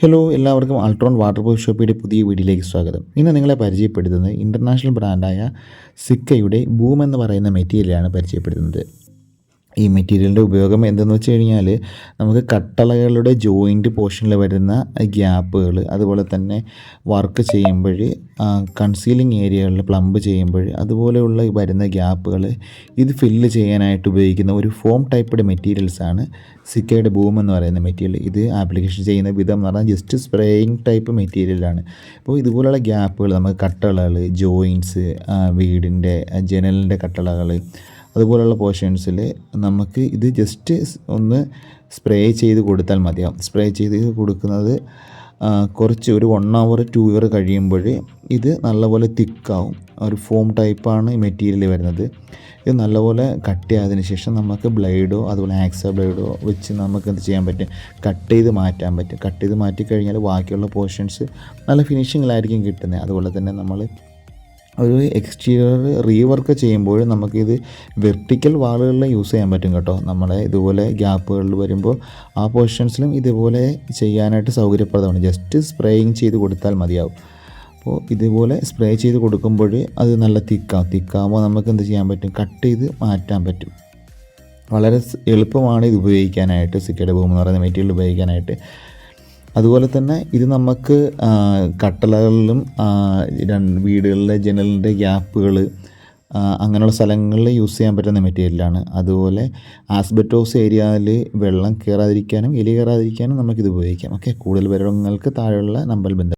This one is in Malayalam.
ഹലോ എല്ലാവർക്കും അൾട്രോൺ വാട്ടർ പ്രൂഫ് ഷോപ്പിയുടെ പുതിയ വീഡിയോയിലേക്ക് സ്വാഗതം. ഇന്ന് നിങ്ങളെ പരിചയപ്പെടുത്തുന്നത് ഇന്റർനാഷണൽ ബ്രാൻഡായ സിക്കയുടെ ബൂം എന്ന് പറയുന്ന മെറ്റീരിയലാണ് പരിചയപ്പെടുത്തുന്നത്. ഈ മെറ്റീരിയലിന്റെ ഉപയോഗം എന്തെന്ന് വെച്ച് കഴിഞ്ഞാൽ നമുക്ക് കട്ടളകളുടെ ജോയിന്റ് പോർഷനിൽ വരുന്ന ഗ്യാപ്പുകൾ അതുപോലെ തന്നെ വർക്ക് ചെയ്യുമ്പോൾ കൺസീലിംഗ് ഏരിയകളിൽ പ്ലംബ് ചെയ്യുമ്പോൾ അതുപോലെയുള്ള വരുന്ന ഗ്യാപ്പുകൾ ഇത് ഫില്ല് ചെയ്യാനായിട്ട് ഉപയോഗിക്കുന്ന ഒരു ഫോം ടൈപ്പ് മെറ്റീരിയൽസാണ് സിക്കയുടെ ബൂം എന്ന് പറയുന്ന മെറ്റീരിയൽ. ഇത് ആപ്ലിക്കേഷൻ ചെയ്യുന്ന വിധം എന്ന് പറഞ്ഞാൽ ജസ്റ്റ് സ്പ്രേയിങ് ടൈപ്പ് മെറ്റീരിയലാണ് അപ്പോൾ ഇതുപോലെയുള്ള ഗ്യാപ്പുകൾ നമുക്ക് കട്ടളകൾ ജോയിന്റ്സ് വീടിന്റെ ജനലിന്റെ കട്ടളകൾ അതുപോലുള്ള പോർഷൻസിൽ നമുക്ക് ഇത് ജസ്റ്റ് ഒന്ന് സ്പ്രേ ചെയ്ത് കൊടുത്താൽ മതിയാവും. സ്പ്രേ ചെയ്ത് കൊടുക്കുന്നത് കുറച്ച് ഒരു വൺ അവർ ടു ഇയർ കഴിയുമ്പോൾ ഇത് നല്ലപോലെ തിക്കാവും. ഒരു ഫോം ടൈപ്പാണ് മെറ്റീരിയൽ വരുന്നത്. ഇത് നല്ലപോലെ കട്ട് ചെയ്തതിന് ശേഷം നമുക്ക് ബ്ലേഡോ അതുപോലെ ആക്സ ബ്ലേഡോ വെച്ച് നമുക്ക് എന്ത് ചെയ്യാൻ പറ്റും? കട്ട് ചെയ്ത് മാറ്റാൻ പറ്റും. കട്ട് ചെയ്ത് മാറ്റി കഴിഞ്ഞാൽ ബാക്കിയുള്ള പോർഷൻസ് നല്ല ഫിനിഷിങ്ങിലായിരിക്കും കിട്ടുന്നത്. അതുപോലെ തന്നെ നമ്മൾ ഒരു എക്സ്റ്റീരിയർ റീവർക്ക് ചെയ്യുമ്പോൾ നമുക്കിത് വെർട്ടിക്കൽ വാളുകളിൽ യൂസ് ചെയ്യാൻ പറ്റും കേട്ടോ. നമ്മളെ ഇതുപോലെ ഗ്യാപ്പുകളിൽ വരുമ്പോൾ ആ പൊസിഷൻസിലും ഇതുപോലെ ചെയ്യാനായിട്ട് സൗകര്യപ്രദമാണ്. ജസ്റ്റ് സ്പ്രേയിങ് ചെയ്ത് കൊടുത്താൽ മതിയാവും. അപ്പോൾ ഇതുപോലെ സ്പ്രേ ചെയ്ത് കൊടുക്കുമ്പോൾ അത് നല്ല തിക്കാവും തിക്കാകുമ്പോൾ നമുക്ക് എന്ത് ചെയ്യാൻ പറ്റും? കട്ട് ചെയ്ത് മാറ്റാൻ പറ്റും. വളരെ എളുപ്പമാണ് ഇത് ഉപയോഗിക്കാനായിട്ട്. സിക്കയുടെ ബൂം എന്ന് പറയുന്ന മെറ്റീരിയൽ ഉപയോഗിക്കാനായിട്ട്. അതുപോലെ തന്നെ ഇത് നമുക്ക് കട്ടളകളിലും വീടുകളിലെ ജനലിന്റെ ഗ്യാപ്പുകൾ അങ്ങനെയുള്ള സ്ഥലങ്ങളിൽ യൂസ് ചെയ്യാൻ പറ്റുന്ന മെറ്റീരിയലാണ്. അതുപോലെ ആസ്ബറ്റോസ് ഏരിയയിൽ വെള്ളം കയറാതിരിക്കാനും എലി കയറാതിരിക്കാനും നമുക്കിത് ഉപയോഗിക്കാം. ഓക്കെ? കൂടുതൽ വിവരങ്ങൾക്ക് താഴെയുള്ള നമ്പറിൽ ബന്ധം